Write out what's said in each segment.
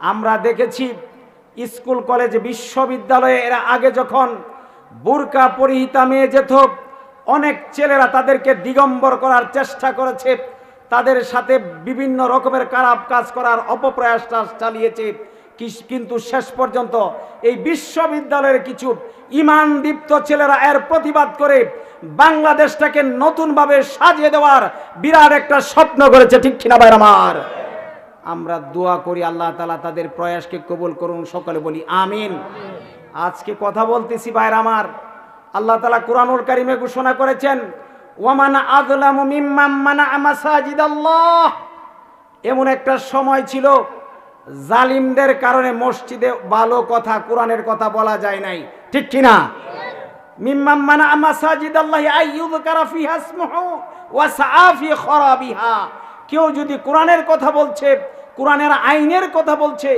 আমরা দেখেছি school, college, বিশ্ববিদ্যালয়ে এরা আগে যখন বুরকা পরিহিতা মেয়ে যেত, অনেক ছেলেরা তাদেরকে দিগম্বর করার চেষ্টা করেছে। তাদের সাথে বিভিন্ন রকমের খারাপ কাজ করার অপপ্রয়াসটা চালিয়েছে। কিন্তু শেষ পর্যন্ত এই বিশ্ববিদ্যালয়ের কিছু ইমান দীপ্ত ছেলেরা এর প্রতিবাদ করে বাংলাদেশটাকে নতুনভাবে সাজিয়ে দেওয়ার বিরাট একটা স্বপ্ন করেছে। ঠিক কিনা ভাই আমার? আমরা দোয়া করি, আল্লাহ তালা তাদের প্রয়াসকে কবুল করুন, সকলে বলি আমিন। আজকে কথা বলতেছি ভাইর আমার। আল্লাহ তালা কোরআনুল কারিমে ঘোষণা করেছেন, ওয়ামানা আদলামু মিম্মাম মানা মাসাজিদ আল্লাহ এমন একটা সময় ছিল, জালিমদের কারণে মসজিদে ভালো কথা, কোরআনের কথা বলা যায় নাই। ঠিক কিনা? আল্লাহ কেউ যদি কোরআনের কথা বলছে কোরআনের আইনের কথা বলছে,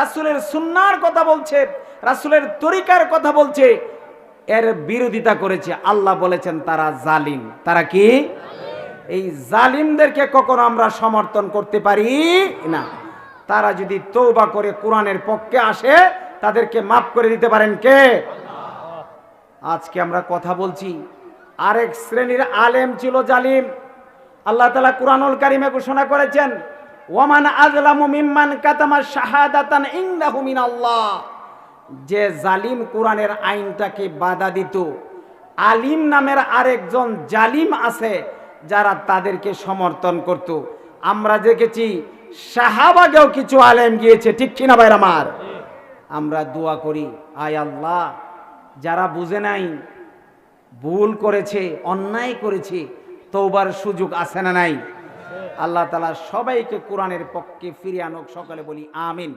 রাসূলের সুন্নার কথা বলছে, রাসূলের তরিকার কথা বলছে, এর বিরোধিতা করেছে। আল্লাহ বলেছেন, তারা জালিম। তারা কি? এই জালিমদেরকে কখনো আমরা সমর্থন করতে পারি না। তারা যদি তৌবা করে কোরআনের পক্ষে আসে, তাদেরকে মাফ করে দিতে পারেন কে? আজকে আমরা কথা বলছি, আরেক শ্রেণির আলেম ছিল জালিম। আল্লাহ তালা কুরআনুল কারিমে ঘোষণা করেছেন ওয়ামান আজলামু মিম্মান কাতামা শাহাদাতান ইনদাহু মিনাল্লাহ। যে জালিম কোরআনের আইনটাকে বাধা দিত। আলিম নামের আরেকজন জালিম আছে, যারা তাদেরকে সমর্থন করত। আমরা দেখেছি শাহাবাগেও কিছু আলেম গিয়েছে, ঠিক কিনা ভাইর আমার? আমরা দোয়া করি, আয় আল্লাহ, যারা বুঝে নাই, ভুল করেছে, অন্যায় করেছে তৌবার সুযোগ আছে না নাই? আল্লাহ তালা সবাইকে কোরআনের পক্ষে ফিরিয়ে আনুক সকলে বলি আমিন।